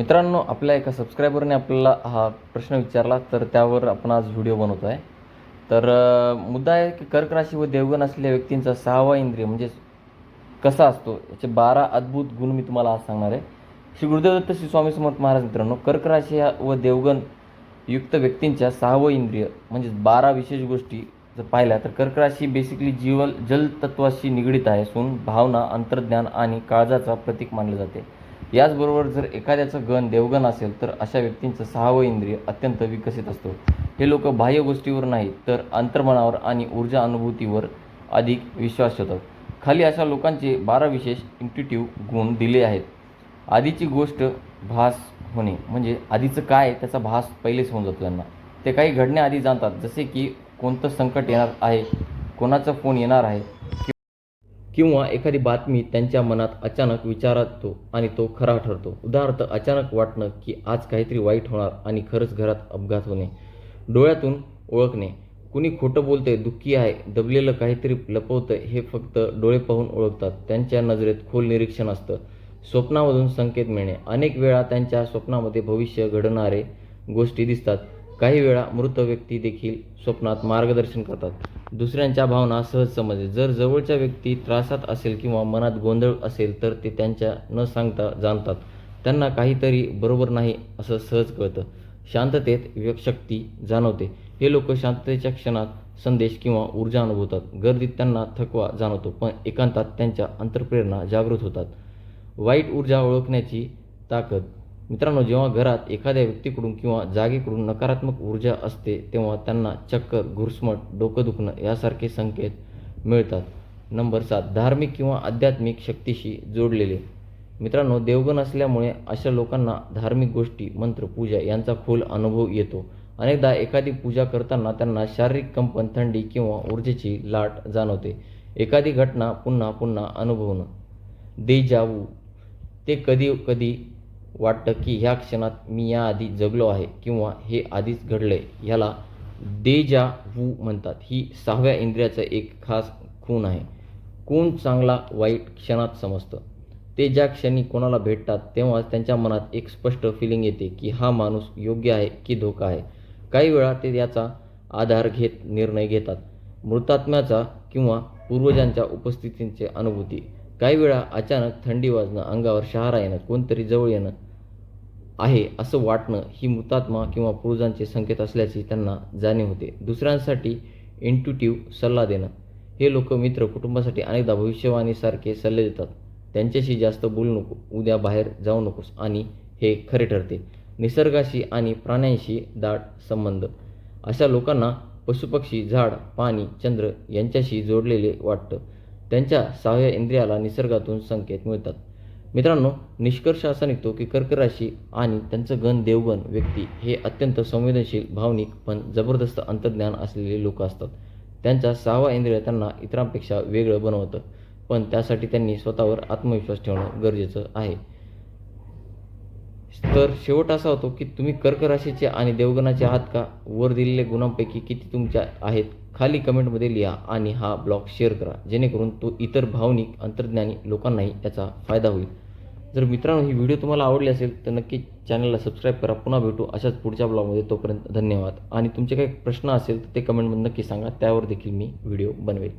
मित्रांनो आपल्या एका सबस्क्रायबरने आपल्याला हा प्रश्न विचारला तर त्यावर आपण आज व्हिडिओ बनवतो आहे तर मुद्दा आहे की कर्क राशी व देवगण असलेल्या व्यक्तींचा सहावा इंद्रिय म्हणजे कसा असतो? याचे बारा अद्भुत गुण मी तुम्हाला आज सांगणार आहे. श्री गुरुदेवदत्त श्री स्वामी समर्थ महाराज मित्रांनो कर्क राशी व देवगण युक्त व्यक्तींच्या सहावं इंद्रिय म्हणजेच बारा विशेष गोष्टी जर पाहिल्या तर कर्क राशी बेसिकली जीवन जलतत्वाशी निगडीत आहे. असून भावना अंतर्ज्ञान आणि काळजाचा प्रतीक मानले जाते. याचबरोबर जर एखाद्याचं गण देवगण असेल तर अशा व्यक्तींचं सहावं इंद्रिय अत्यंत विकसित असतो. हे लोक बाह्य गोष्टीवर नाही तर अंतर्मनावर आणि ऊर्जा अनुभूतीवर अधिक विश्वास ठेवतात. खाली अशा लोकांचे बारा विशेष इंट्युटिव्ह गुण दिले आहेत. आधीची गोष्ट भास होणे म्हणजे आधीचं काय त्याचा भास पहिलेच होऊन जातो त्यांना. ते काही घडण्याआधी जाणतात जसे की कोणतं संकट येणार आहे कोणाचा फोन येणार आहे किंवा एखादी बातमी त्यांच्या मनात अचानक विचारतो आणि तो खरा ठरतो. उदाहरणार्थ अचानक वाटणं की आज काहीतरी वाईट होणार आणि खरंच घरात अपघात होणे. डोळ्यातून ओळखणे. कुणी खोटं बोलतंय दुःखी आहे दबलेलं काहीतरी लपवतं हे फक्त डोळे पाहून ओळखतात. त्यांच्या नजरेत खोल निरीक्षण असतं. स्वप्नामधून संकेत मिळणे. अनेक वेळा त्यांच्या स्वप्नामध्ये भविष्य घडणारे गोष्टी दिसतात. काही वेळा मृत व्यक्ती देखील स्वप्नात मार्गदर्शन करतात. दुसऱ्यांच्या भावना सहज समजेल जर जवळच्या व्यक्ती त्रासात असेल किंवा मनात गोंधळ असेल तर ते त्यांच्या न सांगता जाणतात. त्यांना काहीतरी बरोबर नाही असं सहज कळतं. शांततेत शक्ती जाणवते. हे लोक शांततेच्या क्षणात संदेश किंवा ऊर्जा अनुभवतात. गर्दीत त्यांना थकवा जाणवतो पण एकांतात त्यांच्या अंतर्प्रेरणा जागृत होतात. वाईट ऊर्जा ओळखण्याची ताकद मित्रांनो जेव्हा घरात एखाद्या व्यक्तीकडून किंवा जागेकडून नकारात्मक ऊर्जा असते तेव्हा त्यांना चक्कर घुरसमट डोकं दुखणं यासारखे संकेत मिळतात. नंबर सात धार्मिक किंवा आध्यात्मिक शक्तीशी जोडलेले. मित्रांनो देवगण असल्यामुळे अशा लोकांना धार्मिक गोष्टी मंत्र पूजा यांचा खोल अनुभव येतो. अनेकदा एखादी पूजा करताना त्यांना शारीरिक कंपन थंडी किंवा ऊर्जेची लाट जाणवते. एखादी घटना पुन्हा पुन्हा अनुभवणं. दे जावू ते कधी कधी वाटतं की ह्या क्षणात मी याआधी जगलो आहे किंवा हे आधीच घडलंय ह्याला देजा वू म्हणतात. ही सहाव्या इंद्रियाचं एक खास खूण आहे. कोण चांगला वाईट क्षणात समजतं. ते ज्या क्षणी कोणाला भेटतात तेव्हा त्यांच्या मनात एक स्पष्ट फिलिंग येते की हा माणूस योग्य आहे की धोका आहे. काही वेळा ते याचा आधार घेत निर्णय घेतात. मृतात्म्याचा किंवा पूर्वजांच्या उपस्थितींचे अनुभूती. काही वेळा अचानक थंडी वाजणं अंगावर शहारा येणं कोणतरी जवळ येणं आहे असं वाटणं ही मृतात्मा किंवा पुरुषांचे संकेत असल्याची त्यांना जाणीव होते. दुसऱ्यांसाठी इंटुटिव्ह सल्ला देणं. हे लोक मित्र कुटुंबासाठी अनेकदा भविष्यवाणीसारखे सल्ले देतात. त्यांच्याशी जास्त बोलू नको उद्या बाहेर जाऊ नकोस आणि हे खरे ठरते. निसर्गाशी आणि प्राण्यांशी दाट संबंध. अशा लोकांना पशुपक्षी झाड पाणी चंद्र यांच्याशी जोडलेले वाटतं. त्यांच्या सहाव्या इंद्रियाला निसर्गातून संकेत मिळतात. मित्रांनो निष्कर्ष असा निघतो की कर्क राशी आणि त्यांचं गण देवगण व्यक्ती हे अत्यंत संवेदनशील भावनिक पण जबरदस्त अंतर्ज्ञान असलेले लोक असतात. त्यांच्या सहावा इंद्रिय त्यांना इतरांपेक्षा वेगळं बनवतं पण त्यासाठी त्यांनी स्वतःवर आत्मविश्वास ठेवणं गरजेचं आहे. तर शेवट असा होतो की तुम्ही कर्क राशीचे आणि देवगणाचे आहात का? वर दिलेल्या गुणांपैकी किती तुमच्या आहेत? खाली कमेंटमध्ये लिहा आणि हा ब्लॉग शेअर करा. जेणेकरून तो इतर भावनिक अंतर्ज्ञानी लोकांनाही याचा फायदा होईल. जर मित्रांनो ही व्हिडिओ तुम्हाला आवडली असेल तर नक्की चॅनलला सबस्क्राईब करा. पुन्हा भेटू अशाच पुढच्या ब्लॉगमध्ये. तोपर्यंत धन्यवाद. आणि तुमचे काही प्रश्न असेल तर ते कमेंटमध्ये नक्की सांगा. त्यावर देखील मी व्हिडिओ बनवेल.